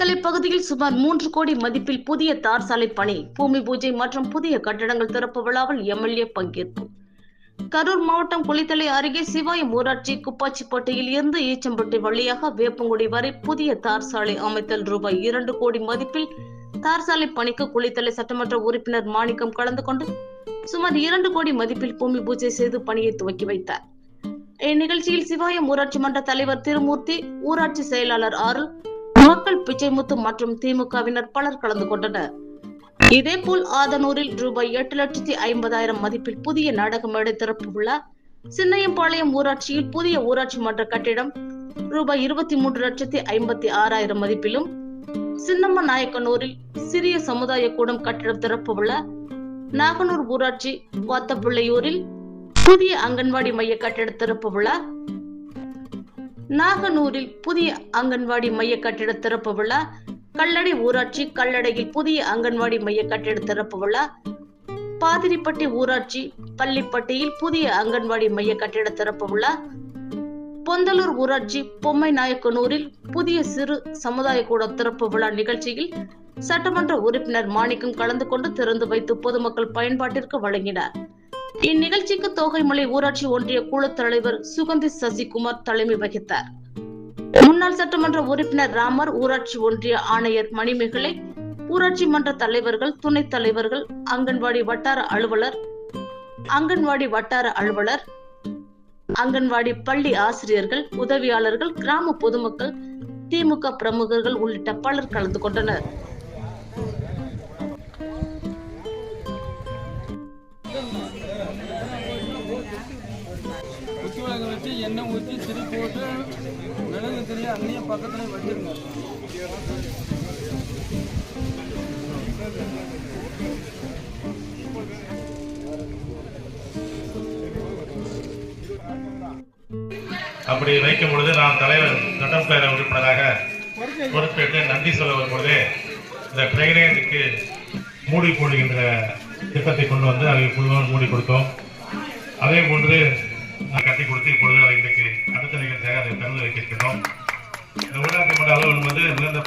பகுதியில் சுமார் மூன்று கோடி மதிப்பில் புதிய தார் சாலை பணி பூமி பூஜை மற்றும் புதிய கட்டடங்கள் திறப்பு விழாவில் எம்எல்ஏ பங்கேற்பு. கரூர் மாவட்டம் குளித்தலை அருகே சிவாயம் ஊராட்சி குப்பாச்சிப்பட்டியில் இருந்து ஈச்சம்பட்டி வழியாக வேப்பங்குடி வரை புதிய தார் சாலை அமைத்தல் ரூபாய் இரண்டு கோடி மதிப்பில் தார் சாலை பணிக்கு குளித்தலை சட்டமன்ற உறுப்பினர் மாணிக்கம் கலந்து கொண்டு சுமார் இரண்டு கோடி மதிப்பில் பூமி பூஜை செய்து பணியை துவக்கி வைத்தார். இந்நிகழ்ச்சியில் சிவாயம் ஊராட்சி மன்ற தலைவர் திருமூர்த்தி ஊராட்சி செயலாளர் ஆறு மக்கள் பிச்சைமுத்து மற்றும் திமுகவினர் பலர் கலந்து கொண்டனர். இதேபோல் ஆதனூரில் ரூபாய் எட்டு லட்சத்தி ஐம்பதாயிரம் மதிப்பில் புதிய நாடக மேடை திறப்பு விழா சின்னையம்பாளையம் ஊராட்சியில் புதிய ஊராட்சி மன்ற கட்டிடம் ரூபாய் இருபத்தி மூன்று லட்சத்தி ஐம்பத்தி ஆறாயிரம் மதிப்பிலும் சின்னம்ம நாயக்கனூரில் சிறிய சமுதாய கூடம் கட்டிடம் திறப்பு விழா நாகனூர் ஊராட்சி வாத்தப்பிள்ளையூரில் புதிய அங்கன்வாடி மைய கட்டிட திறப்பு விழா நாகனூரில் புதிய அங்கன்வாடி மைய கட்டிட திறப்பு விழா கல்லடை ஊராட்சி கல்லடையில் புதிய அங்கன்வாடி மைய கட்டிட திறப்பு விழா பாதிரிப்பட்டி ஊராட்சி பள்ளிப்பட்டியில் புதிய அங்கன்வாடி மைய கட்டிட திறப்பு விழா பொந்தலூர் ஊராட்சி பொம்மை நாயக்கனூரில் புதிய சிறு சமுதாய கூட திறப்பு விழா நிகழ்ச்சியில் சட்டமன்ற உறுப்பினர் மாணிக்கம் கலந்து கொண்டு திறந்து வைத்து பொதுமக்கள் பயன்பாட்டிற்கு வழங்கினார். இந்நிகழ்ச்சிக்கு தோகைமலை ஊராட்சி ஒன்றிய குழு தலைவர் சுகந்தி சசிகுமார் தலைமை வகித்தார். முன்னாள் சட்டமன்ற உறுப்பினர் ராமர் ஊராட்சி ஒன்றிய ஆணையர் மணிமேகலை ஊராட்சி மன்ற தலைவர்கள் துணைத் தலைவர்கள் அங்கன்வாடி வட்டார அலுவலர் அங்கன்வாடி வட்டார அலுவலர் அங்கன்வாடி பள்ளி ஆசிரியர்கள் உதவியாளர்கள் கிராம பொதுமக்கள் திமுக பிரமுகர்கள் உள்ளிட்ட பலர் கலந்து கொண்டனர். குச்சி விளக்கு வச்சு எண்ணெய் ஊற்றி திரி போட்டு மிளகு திரி அங்கேயும் பக்கத்தில் வச்சிருங்க. அப்படி வைக்கும் பொழுது நான் தலைவர் சட்டப்பேரவை உறுப்பினராக பொறுப்பேற்று நன்றி சொல்ல வரும்பொழுது இந்த ட்ரைனேஜுக்கு மூடி போடுகின்ற திட்டத்தை கொண்டு வந்து அதை குழுவாக மூடி கொடுத்தோம். அதே போன்று நான் கட்டி கொடுத்து இப்பொழுது அதை இன்றைக்கு அடுத்த நிகழ்ச்சியாக அதை திறந்து வைக்கின்றோம் இந்த ஊராட்சி மன்ற அலுவலகம் வந்து மிகுந்த